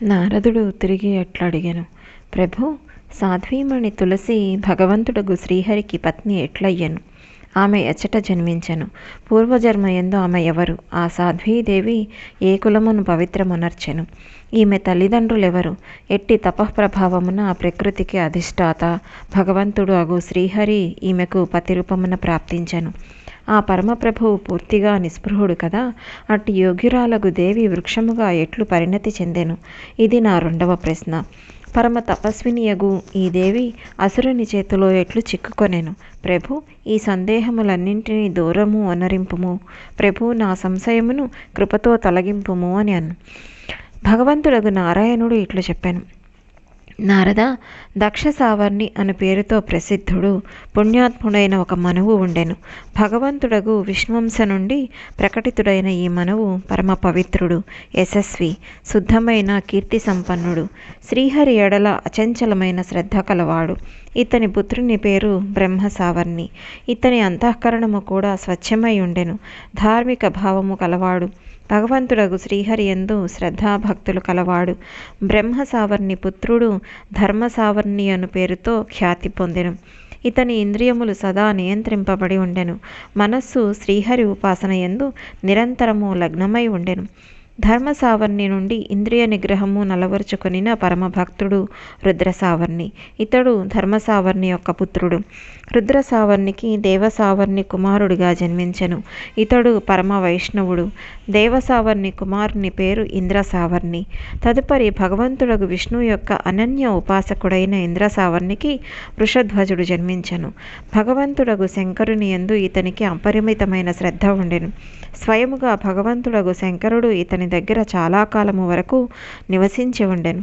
నారదుడు తిరిగి ఎట్లా అడిగాను ప్రభు సాధ్వీమణి తులసి భగవంతుడగు శ్రీహరికి పత్ని ఎట్లయ్యను? ఆమె ఎచ్చట జన్మించెను. పూర్వజన్మ ఎందు ఆమె ఎవరు? ఆ సాధ్వీదేవి ఏ కులమును పవిత్రమునర్చెను? ఈమె తల్లిదండ్రులెవరు? ఎట్టి తపఃప్రభావమున ఆ ప్రకృతికి అధిష్టాత భగవంతుడు అగు శ్రీహరి ఈమెకు పతిరూపమున ప్రాప్తించెను. ఆ పరమప్రభువు పూర్తిగా నిస్పృహుడు కదా? అటు యోగ్యురాలకు దేవి వృక్షముగా ఎట్లు పరిణతి చెందెను? ఇది నా రెండవ ప్రశ్న. పరమ తపస్వినియగు ఈ దేవి అసురుని చేతిలో ఎట్లు చిక్కుకొనెను? ప్రభు ఈ సందేహములన్నింటినీ దూరము అనరింపుము. ప్రభు నా సంశయమును కృపతో తొలగింపుము అని అను. భగవంతుడగు నారాయణుడు ఇట్లు చెప్పాను. నారద దక్ష సావర్ణి అను పేరుతో ప్రసిద్ధుడు పుణ్యాత్ముడైన ఒక మనువు ఉండెను. భగవంతుడగు విష్ణువంశ నుండి ప్రకటితుడైన ఈ మనువు పరమ పవిత్రుడు యశస్వి శుద్ధమైన కీర్తి సంపన్నుడు శ్రీహరి ఎడల అచంచలమైన శ్రద్ధ కలవాడు. ఇతని పుత్రుని పేరు బ్రహ్మ సావర్ణి ఇతని అంతఃకరణము కూడా స్వచ్ఛమై ఉండెను. ధార్మిక భావము కలవాడు. భగవంతుడగు శ్రీహరి ఎందు శ్రద్ధాభక్తులు కలవాడు. బ్రహ్మ సావర్ణి పుత్రుడు ధర్మ సావర్ణి అను పేరుతో ఖ్యాతి పొందెను. ఇతని ఇంద్రియములు సదా నియంత్రింపబడి ఉండెను. మనస్సు శ్రీహరి ఉపాసన ఎందు నిరంతరము లగ్నమై ఉండెను. ధర్మసావర్ణి నుండి ఇంద్రియ నిగ్రహము నలవరుచుకొనిన పరమభక్తుడు రుద్రసావర్ణి. ఇతడు ధర్మసావర్ణి యొక్క పుత్రుడు. రుద్రసావర్ణికి దేవసావర్ణి కుమారుడిగా జన్మించెను. ఇతడు పరమ వైష్ణవుడు. దేవసావర్ణి కుమారుని పేరు ఇంద్రసావర్ణి. తదుపరి భగవంతుడగు విష్ణువు యొక్క అనన్య ఉపాసకుడైన ఇంద్రసావర్ణికి వృషధ్వజుడు జన్మించెను. భగవంతుడగు శంకరుని ఎందు ఇతనికి అపరిమితమైన శ్రద్ధ ఉండెను. స్వయముగా భగవంతుడగు శంకరుడు ఇతని దగ్గర చాలా కాలము వరకు నివసించి ఉండెను.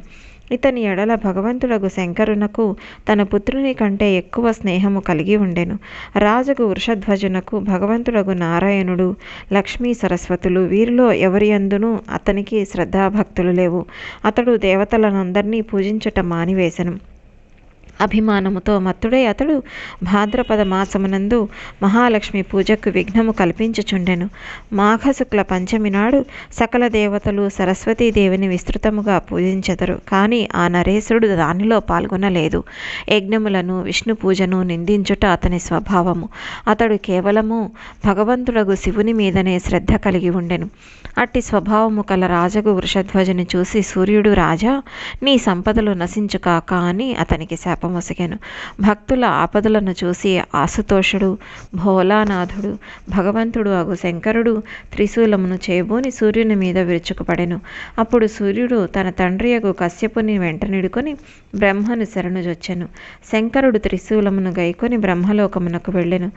ఇతని ఎడల భగవంతుడగు శంకరునకు తన పుత్రుని కంటే ఎక్కువ స్నేహము కలిగి ఉండెను. రాజుకు వృషధ్వజునకు భగవంతుడగు నారాయణుడు లక్ష్మీ సరస్వతులు వీరిలో ఎవరి అందునూ అతనికి శ్రద్ధాభక్తులు లేవు. అతడు దేవతలనందరినీ పూజించుట మానివేశను అభిమానముతో మత్తుడై అతడు భాద్రపద మాసమునందు మహాలక్ష్మి పూజకు విఘ్నము కల్పించుచుండెను. మాఘశుక్ల పంచమి నాడు సకల దేవతలు సరస్వతీదేవిని విస్తృతముగా పూజించెదరు. కానీ ఆ నరేశుడు దానిలో పాల్గొనలేదు. యజ్ఞములను విష్ణు పూజను నిందించుట అతని స్వభావము. అతడు కేవలము భగవంతుడగు శివుని మీదనే శ్రద్ధ కలిగి ఉండెను. అట్టి స్వభావము కల రాజగు వృషధ్వజుని చూసి సూర్యుడు రాజా నీ సంపదలు నశించుకాక అని అతనికి శాపమొసగాను భక్తుల ఆపదలను చూసి ఆసుతోషుడు భోలానాథుడు భగవంతుడు అగు శంకరుడు త్రిశూలమును చేబోని సూర్యుని మీద విరుచుకుపడెను. అప్పుడు సూర్యుడు తన తండ్రి అగు కశ్యపుని వెంటనిడుకొని బ్రహ్మను శరణుజొచ్చెను. శంకరుడు త్రిశూలమును గైకొని బ్రహ్మలోకమునకు వెళ్ళెను.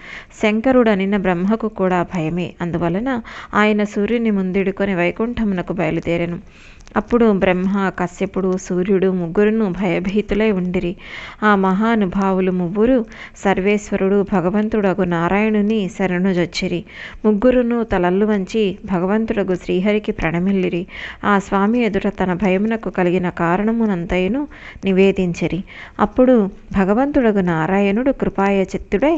శంకరుడు అనిన బ్రహ్మకు కూడా భయమే. అందువలన ఆయన సూర్యుని ముందిడుకొని వైకుంఠమునకు బయలుదేరెను. అప్పుడు బ్రహ్మ కశ్యపుడు సూర్యుడు ముగ్గురును భయభీతులై ఉండిరి. ఆ మహానుభావులు ముగ్గురు సర్వేశ్వరుడు భగవంతుడగు నారాయణుని శరణుజొచ్చిరి ముగ్గురును తలల్లు వంచి భగవంతుడగు శ్రీహరికి ప్రణమిల్లిరి. ఆ స్వామి ఎదుట తన భయమునకు కలిగిన కారణమునంతయును నివేదించిరి. అప్పుడు భగవంతుడగు నారాయణుడు కృపాయ చిత్తుడై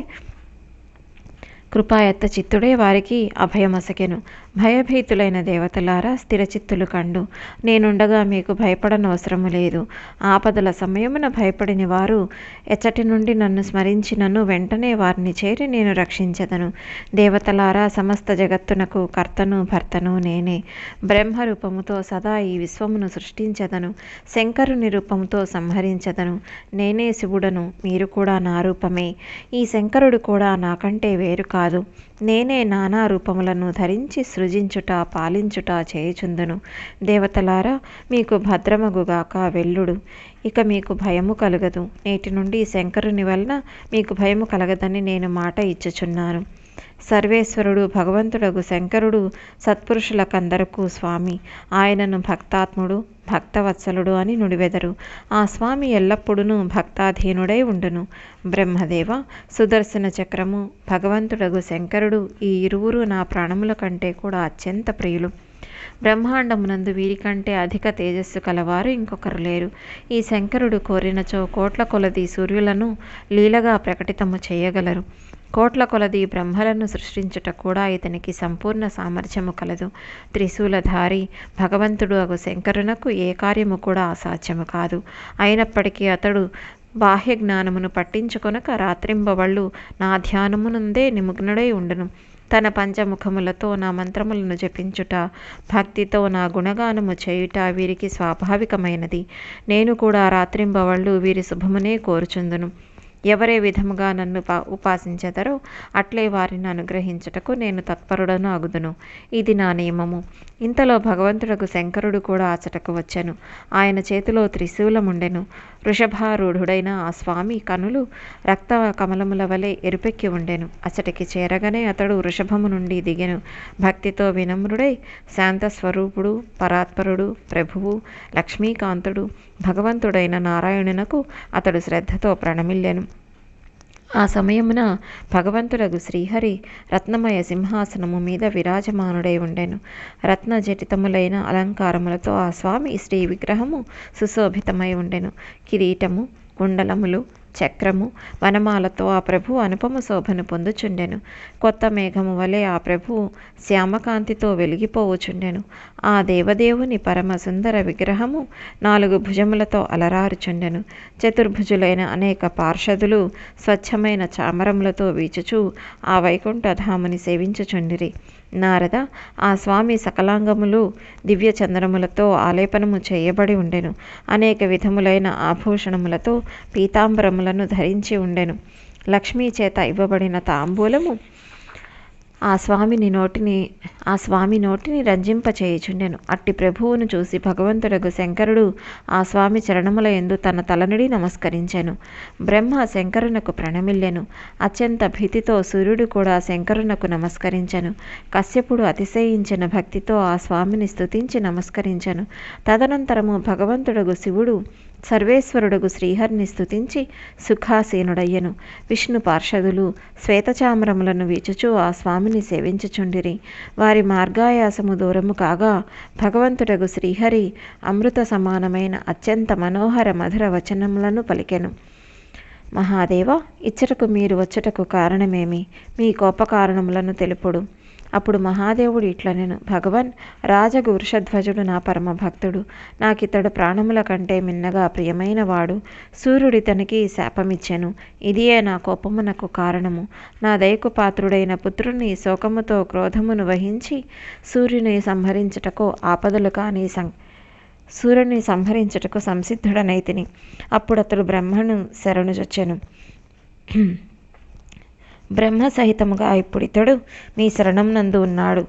కృపాయత్త చిత్తుడే వారికి అభయమసకెను. భయభీతులైన దేవతలారా స్థిరచిత్తులు కండు. నేనుండగా మీకు భయపడనవసరము లేదు. ఆపదల సమయమున భయపడిన వారు ఎచ్చటి నుండి నన్ను స్మరించినను వెంటనే వారిని చేరి నేను రక్షించదను. దేవతలారా సమస్త జగత్తునకు కర్తను భర్తను నేనే. బ్రహ్మ రూపముతో సదా ఈ విశ్వమును సృష్టించదను. శంకరుని రూపముతో సంహరించదను. నేనే శివుడను మీరు కూడా నా రూపమే. ఈ శంకరుడు కూడా నాకంటే వేరు కాదు. నేనే నానా రూపములను ధరించి సృజించుట పాలించుట చేయుచుందును. దేవతలారా మీకు భద్రమగుగాక వెల్లుడు ఇక మీకు భయము కలగదు. నేటి నుండి శంకరుని వలన మీకు భయము కలగదని నేను మాట ఇచ్చుచున్నాను. సర్వేశ్వరుడు భగవంతుడగు శంకరుడు సత్పురుషులకందరకు స్వామి. ఆయనను భక్తాత్ముడు భక్తవత్సలుడు అని నుడివెదరు. ఆ స్వామి ఎల్లప్పుడూ భక్తాధీనుడై ఉండును. బ్రహ్మదేవ సుదర్శన చక్రము భగవంతుడగు శంకరుడు ఈ ఇరువురు నా ప్రాణముల కంటే కూడా అత్యంత ప్రియులు. బ్రహ్మాండమునందు వీరికంటే అధిక తేజస్సు కలవారు ఇంకొకరు లేరు. ఈ శంకరుడు కోరినచో కోట్ల కొలది సూర్యులను లీలగా ప్రకటితము చేయగలరు. కోట్ల కొలది బ్రహ్మలను సృష్టించుట కూడా ఇతనికి సంపూర్ణ సామర్థ్యము కలదు. త్రిశూలధారి భగవంతుడు అగు శంకరునకు ఏ కార్యము కూడా అసాధ్యము కాదు. అయినప్పటికీ అతడు బాహ్య జ్ఞానమును పట్టించుకొనక రాత్రింబవళ్ళు నా ధ్యానమునందే నిమగ్నుడై ఉండును. తన పంచముఖములతో నా మంత్రములను జపించుట భక్తితో నా గుణగానము చేయుట వీరికి స్వాభావికమైనది. నేను కూడా రాత్రింబవళ్ళు వీరి శుభమునే కోరుచుందును. ఎవరే విధముగా నన్ను పా ఉపాసించెదరో అట్లే వారిని అనుగ్రహించుటకు నేను తత్పరుడను అగుదును. ఇది నా నియమము. ఇంతలో భగవంతుడకు శంకరుడు కూడా అచటకు వచ్చెను. ఆయన చేతిలో త్రిశూలముండెను. వృషభారూఢుడైన ఆ స్వామి కనులు రక్త కమలముల వలె ఎరుపెక్కి ఉండెను. అచ్చటికి చేరగానే అతడు వృషభము నుండి దిగెను. భక్తితో వినమ్రుడై శాంత స్వరూపుడు పరాత్పరుడు ప్రభువు లక్ష్మీకాంతుడు భగవంతుడైన నారాయణునకు అతడు శ్రద్ధతో ప్రణమిల్లెను. ఆ సమయమున భగవంతుడగు శ్రీహరి రత్నమయ సింహాసనము మీద విరాజమానుడై ఉండెను. రత్న జటితములైన అలంకారములతో ఆ స్వామి శ్రీ విగ్రహము సుశోభితమై ఉండెను. కిరీటము కుండలములు చక్రము వనమాలతో ఆ ప్రభు అనుపమ శోభను పొందుచుండెను. కొత్త మేఘము వలె ఆ ప్రభు శ్యామకాంతితో వెలిగిపోవుచుండెను. ఆ దేవదేవుని పరమ సుందర విగ్రహము నాలుగు భుజములతో అలరారుచుండెను. చతుర్భుజులైన అనేక పార్షదులు స్వచ్ఛమైన చామరములతో వీచుచూ ఆ వైకుంఠధాముని సేవించుచుండిరి. నారద ఆ స్వామి సకలాంగములు దివ్య చంద్రములతో ఆలేపనము చేయబడి ఉండెను. అనేక విధములైన ఆభూషణములతో పీతాంబరములను ధరించి ఉండెను. లక్ష్మీ చేత ఇవ్వబడిన తాంబూలము ఆ స్వామిని నోటిని ఆ స్వామి నోటిని రంజింపచేయుచుండెను అట్టి ప్రభువును చూసి భగవంతుడగు శంకరుడు ఆ స్వామి చరణముల ఎందు తన తలనుడి నమస్కరించెను. బ్రహ్మ శంకరునకు ప్రణమిల్లెను. అత్యంత భీతితో సూర్యుడు కూడా శంకరునకు నమస్కరించెను. కశ్యపుడు అతిశయించిన భక్తితో ఆ స్వామిని స్తుతించి నమస్కరించెను. తదనంతరము భగవంతుడగు శివుడు సర్వేశ్వరుడగు శ్రీహరిని స్తుతించి సుఖాసీనుడయ్యను. విష్ణు పార్షదులు శ్వేతచామరములను వీచుచూ ఆ స్వామిని సేవించుచుండిరి. వారి మార్గాయాసము దూరము కాగా భగవంతుడగు శ్రీహరి అమృత సమానమైన అత్యంత మనోహర మధుర వచనములను పలికెను. మహాదేవ ఇచ్చటకు మీరు వచ్చుటకు కారణమేమి? మీ కోపకారణములను తెలుపుడు. అప్పుడు మహాదేవుడు ఇట్లనెను భగవన్ రాజగు వృషధ్వజుడు నా పరమ భక్తుడు నాకితడు ప్రాణముల కంటే మిన్నగా ప్రియమైన వాడు. సూర్యుడితనికి శాపమిచ్చెను. ఇదియే నా కోపమునకు కారణము. నా దయకు పాత్రుడైన పుత్రుని శోకముతో క్రోధమును వహించి సూర్యుని సంహరించుటకు ఆపదలు కానీ సం సూర్యుని సంహరించుటకు సంసిద్ధుడనైతిని అప్పుడతడు బ్రహ్మను శరణుజొచ్చెను. బ్రహ్మ సహితముగా ఇప్పుడితడు మీ శరణం నందు ఉన్నాడు.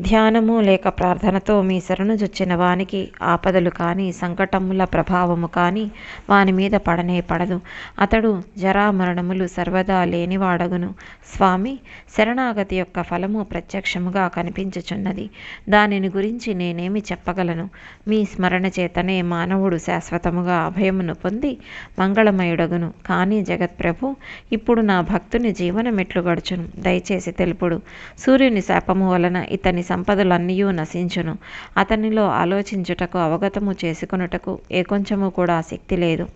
ధ్యానము లేక ప్రార్థనతో మీ శరణు జొచ్చిన వానికి ఆపదలు కానీ సంకటముల ప్రభావము కానీ వాని మీద పడనే పడదు. అతడు జరామరణములు సర్వదా లేనివాడగును. స్వామి శరణాగతి యొక్క ఫలము ప్రత్యక్షముగా కనిపించుచున్నది. దానిని గురించి నేనేమి చెప్పగలను? మీ స్మరణ చేతనే మానవుడు శాశ్వతముగా అభయమును పొంది మంగళమయుడగును. కానీ జగత్ప్రభు ఇప్పుడు నా భక్తుని జీవనమెట్లు గడుచును. దయచేసి తెలుపుడు. సూర్యుని శాపము వలన ఇతని సంపదలన్నీ నశించును. అతనిలో ఆలోచించుటకు అవగతము చేసుకొనుటకు ఏ కొంచెము కూడా శక్తి లేదు.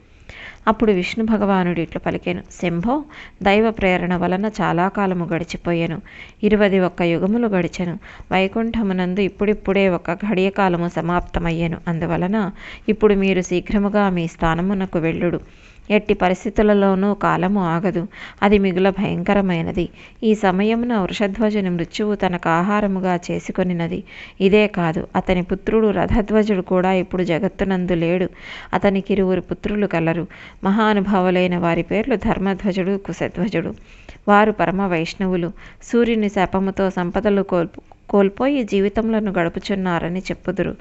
అప్పుడు విష్ణు భగవానుడు ఇట్లు పలికాను. శంభో దైవ ప్రేరణ వలన చాలా కాలము గడిచిపోయాను. ఇరువది ఒక్క యుగములు గడిచెను. వైకుంఠమునందు ఇప్పుడిప్పుడే ఒక ఘడియకాలము సమాప్తమయ్యెను. అందువలన ఇప్పుడు మీరు శీఘ్రముగా మీ స్థానమునకు వెళ్ళుడు. ఎట్టి పరిస్థితులలోనూ కాలము ఆగదు. అది మిగుల భయంకరమైనది. ఈ సమయమున వృషధ్వజుని మృత్యువు తనకు ఆహారముగా చేసుకొనినది. ఇదే కాదు అతని పుత్రుడు రథధ్వజుడు కూడా ఇప్పుడు జగత్తునందు లేడు. అతనికి ఇరువురు పుత్రులు కలరు. మహానుభావులైన వారి పేర్లు ధర్మధ్వజుడు కుశధ్వజుడు. వారు పరమ వైష్ణవులు. సూర్యుని శాపముతో సంపదలు కోల్పు కోల్పోయి జీవితములను గడుపుచున్నారని చెప్పుదురు.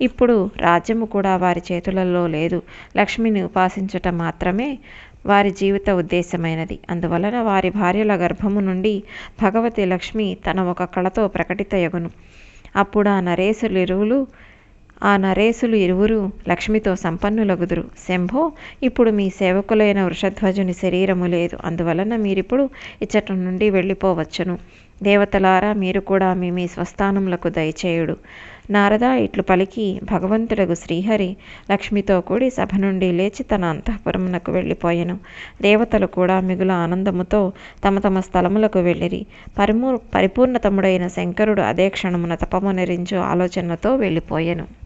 ఇప్పుడు రాజ్యము కూడా వారి చేతులలో లేదు. లక్ష్మిని ఉపాసించుట మాత్రమే వారి జీవిత ఉద్దేశమైనది. అందువలన వారి భార్యల గర్భము నుండి భగవతి లక్ష్మి తన ఒక కళతో ప్రకటితయగును. అప్పుడు ఆ నరేసులు ఇరువులు ఆ నరేసులు ఇరువురు లక్ష్మితో సంపన్నులగుదురు. శంభో ఇప్పుడు మీ సేవకులైన వృషధ్వజుని శరీరము లేదు. అందువలన మీరిప్పుడు ఇచ్చట నుండి వెళ్ళిపోవచ్చును. దేవతలారా మీరు కూడా మీ మీ స్వస్థానములకు దయచేయుడు. నారద ఇట్లు పలికి భగవంతుడగు శ్రీహరి లక్ష్మితో కూడి సభ నుండి లేచి తన అంతఃపురమునకు వెళ్ళిపోయెను. దేవతలు కూడా మిగుల ఆనందముతో తమ తమ స్థలములకు వెళ్ళిరి. పరిమూ పరిపూర్ణతముడైన శంకరుడు అదే క్షణమున తపమునరించు ఆలోచనతో వెళ్ళిపోయెను.